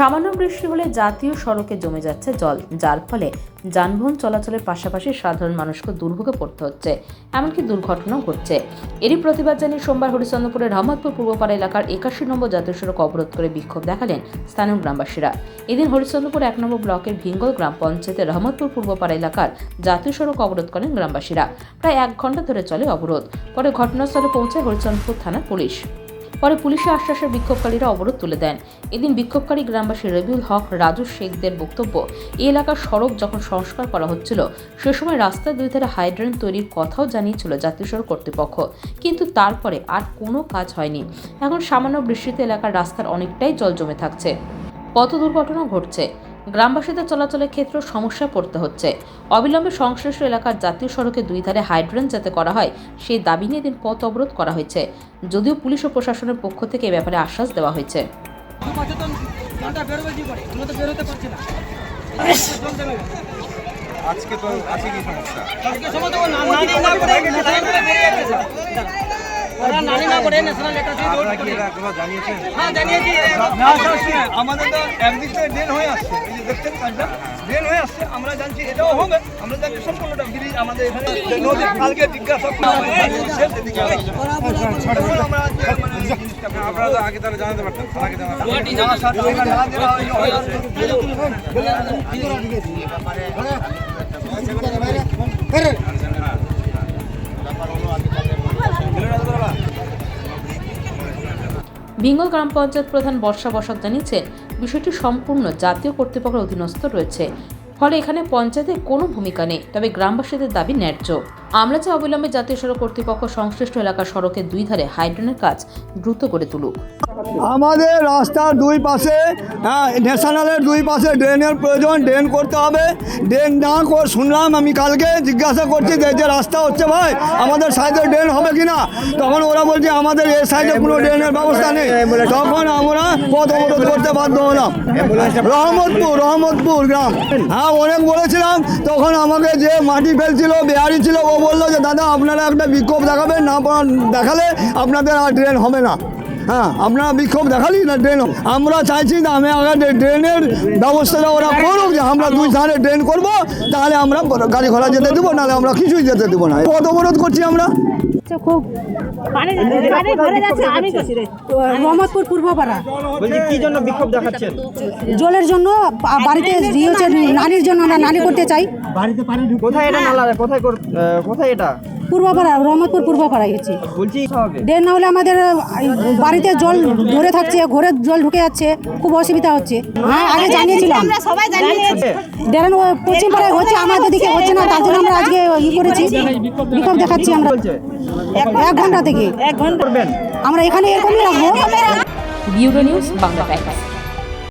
সামান্য বৃষ্টি হলে জাতীয় সড়কে জমে যাচ্ছে জল, যার ফলে যানবাহন চলাচলের পাশাপাশি সাধারণ মানুষকে দুর্ভোগে পড়তে হচ্ছে, এমনকি দুর্ঘটনাও ঘটছে। এরই প্রতিবাদ জানিয়ে সোমবার হরিচন্দ্রপুরের রহমতপুর পূর্বপাড়া এলাকার একাশি নম্বর জাতীয় সড়ক অবরোধ করে বিক্ষোভ দেখালেন স্থানীয় গ্রামবাসীরা। এদিন হরিচন্দ্রপুর এক নম্বর ব্লকের ভিঙ্গল গ্রাম পঞ্চায়েতের রহমতপুর পূর্বপাড়া এলাকার জাতীয় সড়ক অবরোধ করেন গ্রামবাসীরা। প্রায় এক ঘণ্টা ধরে চলে অবরোধ। পরে ঘটনাস্থলে পৌঁছে হরিচন্দ্রপুর থানার পুলিশ। পরে পুলিশের আশ্বাসের বিক্ষোভকারীরা অবরোধ তুলে দেন। এদিন বিক্ষোভকারী গ্রামবাসী রবিউল হক, রাজু শেখদের বক্তব্য, এই এলাকার সড়ক যখন সংস্কার করা হচ্ছিল, সে সময় রাস্তার দুই ধারে হাইড্রেন তৈরির কথাও জানিয়েছিল জাতীয় সড়ক কর্তৃপক্ষ। কিন্তু তারপরে আর কোনো কাজ হয়নি। এখন সামান্য বৃষ্টিতে এলাকার রাস্তার অনেকটাই জল জমে থাকছে। পথ দুর্ঘটনা ঘটছে গ্রামবাসীদের চলাচলের ক্ষেত্রেও সমস্যায় পড়তে হচ্ছে অবিলম্বে সংশ্লিষ্ট এলাকার জাতীয় সড়কে দুই ধারে হাইড্রেন যাতে করা হয় সেই দাবি নিয়ে দিন পথ অবরোধ করা হয়েছে যদিও পুলিশ ও প্রশাসনের পক্ষ থেকে এ ব্যাপারে আশ্বাস দেওয়া হয়েছে আজকে তো আছে কি সমস্যা হ্যাঁ, আমাদের তো একদিক থেকে ড্রেন হয়ে আসছে এই যে দেখছেন কাজটা ড্রেন হয়ে আসছে আমরা জানছি এটাও হবে আমরা জানি সম্পূর্ণটা ব্রিজ আমাদের এখানে নদী কালকে জিজ্ঞাসা করা হবে। সেদিকে আমরা আজকে মানে এই জিনিসটা না, আপনারা তো আগে তাহলে জানাতে পারতেন থানাকে জানাতে ভিঙ্গল গ্রাম পঞ্চায়েত প্রধান বর্ষা বসাক জানিয়েছেন, বিষয়টি সম্পূর্ণ জাতীয় কর্তৃপক্ষের অধীনস্থ রয়েছে। ফলে এখানে পঞ্চায়েতের কোনো ভূমিকা নেই, তবে গ্রামবাসীদের দাবি ন্যায্য। আমরা চাই অবিলম্বে জাতীয় সড়ক কর্তৃপক্ষ সংশ্লিষ্ট এলাকার সড়কের দুই ধারে হাইড্রেনের কাজ দ্রুত করে তুলুক। আমাদের রাস্তার দুই পাশে হ্যাঁ ন্যাশনালের দুই পাশে ড্রেনের প্রয়োজন, ড্রেন করতে হবে। ড্রেন না কর শুনলাম আমি কালকে জিজ্ঞাসা করছি যে যে রাস্তা হচ্ছে ভাই, আমাদের সাইডে ড্রেন হবে কি না তখন ওরা বলছে, আমাদের এই সাইডে কোনো ড্রেনের ব্যবস্থা নেই। তখন আমরা পথ অবরোধ করতে বাধ্য হলাম। রহমতপুর রহমতপুর গ্রাম। হ্যাঁ অনেক বলেছিলাম, তখন আমাকে যে মাটি ফেলছিল বেহারি ছিল, ও বলল যে দাদা আপনারা একটা বিক্ষোভ দেখাবেন না দেখালে আপনাদের আর ড্রেন হবে না। হ্যাঁ আপনারা বিক্ষোভ দেখালি না ড্রেন আমরা চাইছি যে আমি আগে ড্রে- ড্রেনের ব্যবস্থাটা ওরা করুক যে আমরা দুই ধারে ড্রেন করব তাহলে আমরা গাড়ি ঘোড়া যেতে দেবো নাহলে আমরা কিছুই যেতে দেবো না। পথ অবরোধ করছি আমরা। খুব পানি পানি ভরে যাচ্ছে আমি রহমতপুর পূর্বপাড়া কি জন্য বিক্ষোভ দেখাচ্ছেন? জলের জন্য বাড়িতে নানির জন্য আমরা নানি করতে চাই। কোথায় এটা নালা কোথায় কোথায় এটা? পূর্বপাড়া রহমতপুর পূর্বপাড়ায় গেছি। বলছি ড্রেন না হলে আমাদের বাড়িতে জল ধরে থাকছে ঘরে জল ঢুকে যাচ্ছে খুব অসুবিধা হচ্ছে। হ্যাঁ আগে জানিয়েছিলাম। ড্রেন ও পশ্চিম পাড়ায় হচ্ছে আমাদের দিকে হচ্ছে না তার জন্য আমরা আজকে ই করেছি। বিক্ষোভ দেখাচ্ছি আমরা। এক ঘণ্টা। থেকে। এক ঘণ্টা। আমরা এখানে এরকমই রাখব। Bureau news Bangla